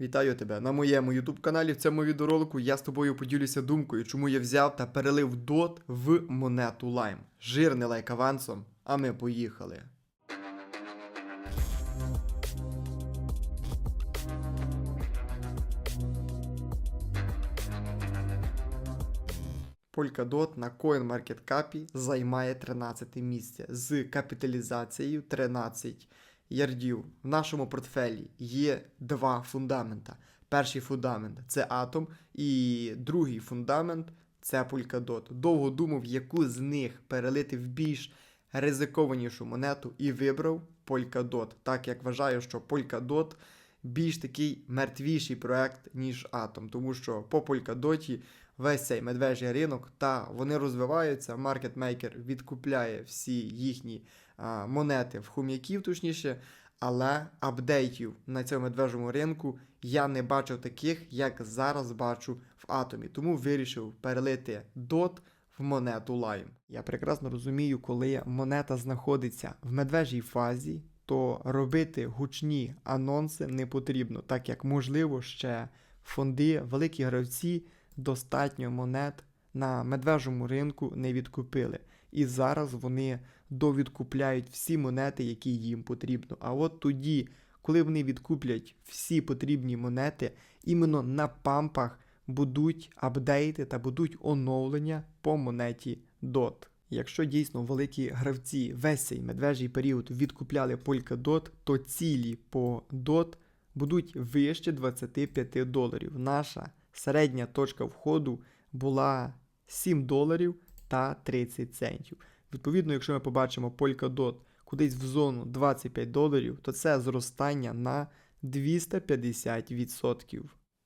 Вітаю тебе на моєму YouTube каналі. В цьому відеоролику я з тобою поділюся думкою, чому я взяв та перелив DOT в монету Lime. Жирний лайк авансом, а ми поїхали. Polkadot на CoinMarketCap займає 13 місце з капіталізацією 13 ярдів. В нашому портфелі є два фундамента. Перший фундамент це Атом, і другий фундамент це Polkadot. Довго думав, яку з них перелити в більш ризикованішу монету, і вибрав Polkadot, так як вважаю, що Polkadot більш такий мертвіший проект, ніж Атом, тому що по Polkadot весь цей медвежий ринок, та вони розвиваються. Маркетмейкер відкупляє всі їхні монети в хум'яків, точніше, але апдейтів на цьому медвежому ринку я не бачив таких, як зараз бачу в атомі. Тому вирішив перелити DOT в монету Lime. Я прекрасно розумію, коли монета знаходиться в медвежій фазі, то робити гучні анонси не потрібно, так як можливо ще фонди, великі гравці достатньо монет на медвежому ринку не відкупили. І зараз вони довідкупляють всі монети, які їм потрібно. А от тоді, коли вони відкуплять всі потрібні монети, іменно на пампах будуть апдейти та будуть оновлення по монеті DOT. Якщо дійсно великі гравці весь цей медвежий період відкупляли Polkadot, то цілі по DOT будуть вище 25 доларів. Наша середня точка входу була 7 доларів та 30 центів. Відповідно, якщо ми побачимо Polkadot кудись в зону 25 доларів, то це зростання на 250%.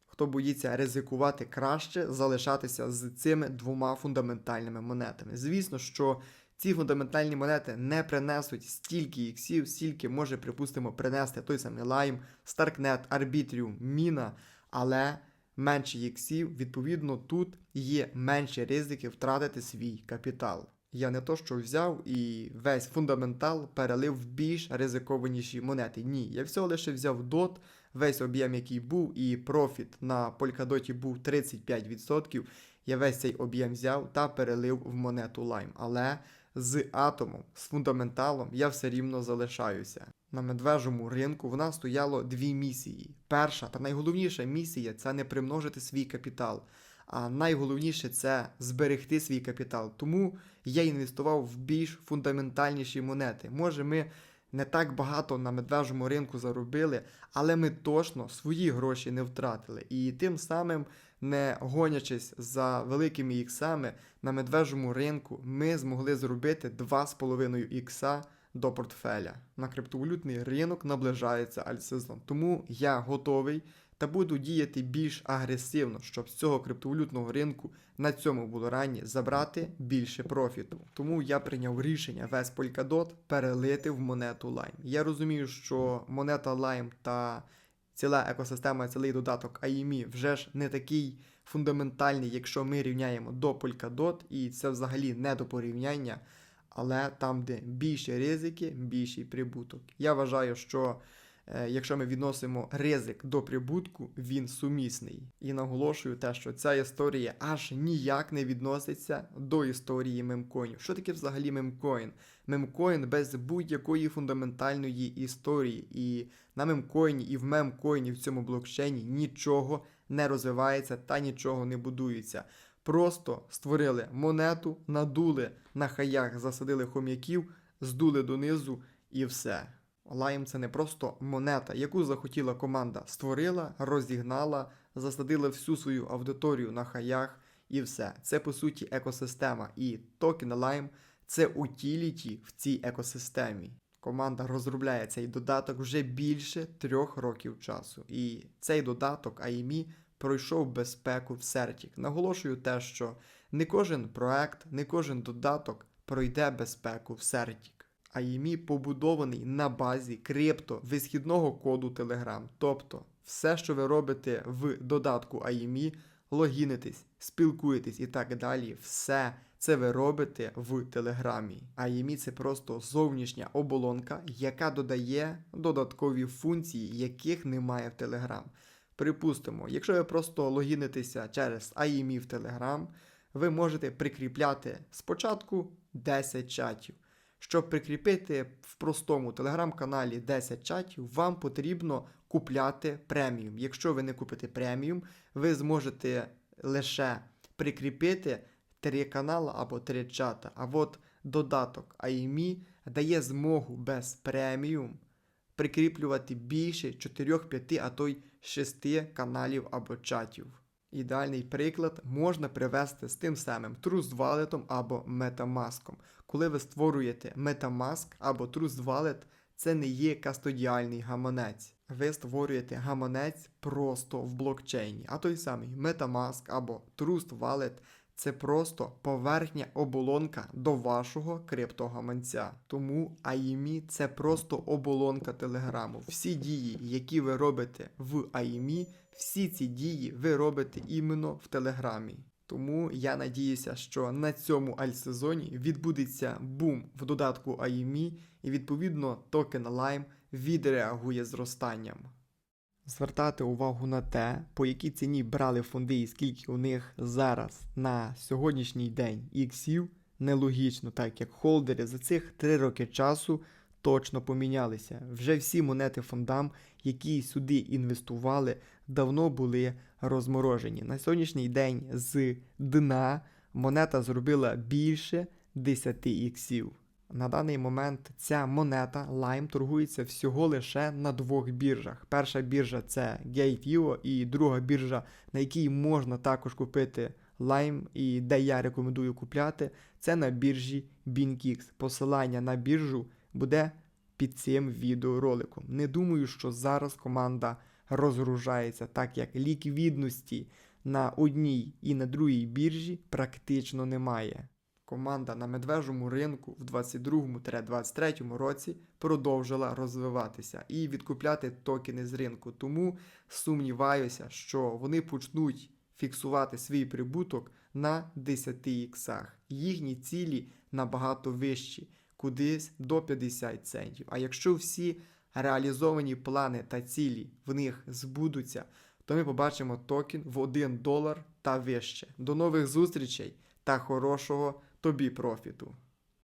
Хто боїться ризикувати краще, залишатися з цими двома фундаментальними монетами. Звісно, що ці фундаментальні монети не принесуть стільки іксів, стільки може, припустимо, принести той самий Lime, Starknet, Arbitrium, Міна, але менше іксів, відповідно, тут є менші ризики втратити свій капітал. Я не то, що взяв і весь фундаментал перелив в більш ризикованіші монети. Ні, я всього лише взяв DOT, весь об'єм, який був, і профіт на Polkadot був 35%. Я весь цей об'єм взяв та перелив в монету Lime. Але з атомом, з фундаменталом я все рівно залишаюся. На медвежому ринку в нас стояло дві місії. Перша та найголовніша місія це не примножити свій капітал. А найголовніше це зберегти свій капітал. Тому я інвестував в більш фундаментальніші монети. Може, ми не так багато на медвежому ринку заробили, але ми точно свої гроші не втратили. І тим самим, не гонячись за великими іксами на медвежому ринку, ми змогли зробити 2,5 ікса до портфеля. На криптовалютний ринок наближається альтсезон. Тому я готовий та буду діяти більш агресивно, щоб з цього криптовалютного ринку на цьому булорані забрати більше профіту. Тому я прийняв рішення весь Polkadot перелити в монету Lime. Я розумію, що монета Lime та ціла екосистема, цілий додаток AIME вже ж не такий фундаментальний, якщо ми рівняємо до Polkadot, і це взагалі не до порівняння. Але там, де більші ризики, більший прибуток. Я вважаю, що якщо ми відносимо ризик до прибутку, він сумісний. І наголошую те, що ця історія аж ніяк не відноситься до історії мемкоїнів. Що таке взагалі мемкоін? Мемкоін без будь-якої фундаментальної історії. І на мемкоїні і в мемкоїні в цьому блокчейні нічого не розвивається та нічого не будується. Просто створили монету, надули на хаях, засадили хом'яків, здули донизу і все. Лайм це не просто монета, яку захотіла команда. Створила, розігнала, засадила всю свою аудиторію на хаях і все. Це по суті екосистема. І токен Lime це утіліті в цій екосистемі. Команда розробляє цей додаток вже більше трьох років часу. І цей додаток AIME пройшов безпеку в Сертік. Наголошую те, що не кожен проект, не кожен додаток пройде безпеку в Сертік. AIME побудований на базі крипто висхідного коду Telegram. Тобто, все, що ви робите в додатку AIME, логінитесь, спілкуєтесь і так далі, все це ви робите в Телеграмі. AIME – це просто зовнішня оболонка, яка додає додаткові функції, яких немає в Telegram. Припустимо, якщо ви просто логінитеся через IME в Telegram, ви можете прикріпляти спочатку 10 чатів. Щоб прикріпити в простому телеграм-каналі 10 чатів, вам потрібно купляти преміум. Якщо ви не купите преміум, ви зможете лише прикріпити 3 канали або 3 чата. А от додаток IME дає змогу без преміум прикріплювати більше 4, 5, а то й 6 каналів або чатів. Ідеальний приклад можна привести з тим самим Trust Wallet або Metamask. Коли ви створюєте Metamask або Trust Wallet, це не є кастодіальний гаманець. Ви створюєте гаманець просто в блокчейні, а той самий Metamask або Trust Wallet це просто поверхня оболонка до вашого криптогаманця. Тому AIME це просто оболонка телеграму. Всі дії, які ви робите в AIME, всі ці дії ви робите іменно в телеграмі. Тому я надіюся, що на цьому альтсезоні відбудеться бум в додатку AIME і відповідно токен Lime відреагує зростанням. Звертати увагу на те, по якій ціні брали фонди і скільки у них зараз на сьогоднішній день іксів, нелогічно, так як холдери за цих 3 роки часу точно помінялися. Вже всі монети фондам, які сюди інвестували, давно були розморожені. На сьогоднішній день з дна монета зробила більше 10 іксів. На даний момент ця монета Lime торгується всього лише на двох біржах. Перша біржа це Gate.io і друга біржа, на якій можна також купити Lime і де я рекомендую купляти, це на біржі BinkX. Посилання на біржу буде під цим відеороликом. Не думаю, що зараз команда розгружається, так як ліквідності на одній і на другій біржі практично немає. Команда на медвежому ринку в 22-23 році продовжила розвиватися і відкупляти токени з ринку. Тому сумніваюся, що вони почнуть фіксувати свій прибуток на 10 іксах. Їхні цілі набагато вищі, кудись до 50 центів. А якщо всі реалізовані плани та цілі в них збудуться, то ми побачимо токен в 1 долар та вище. До нових зустрічей та хорошого тобі профіту!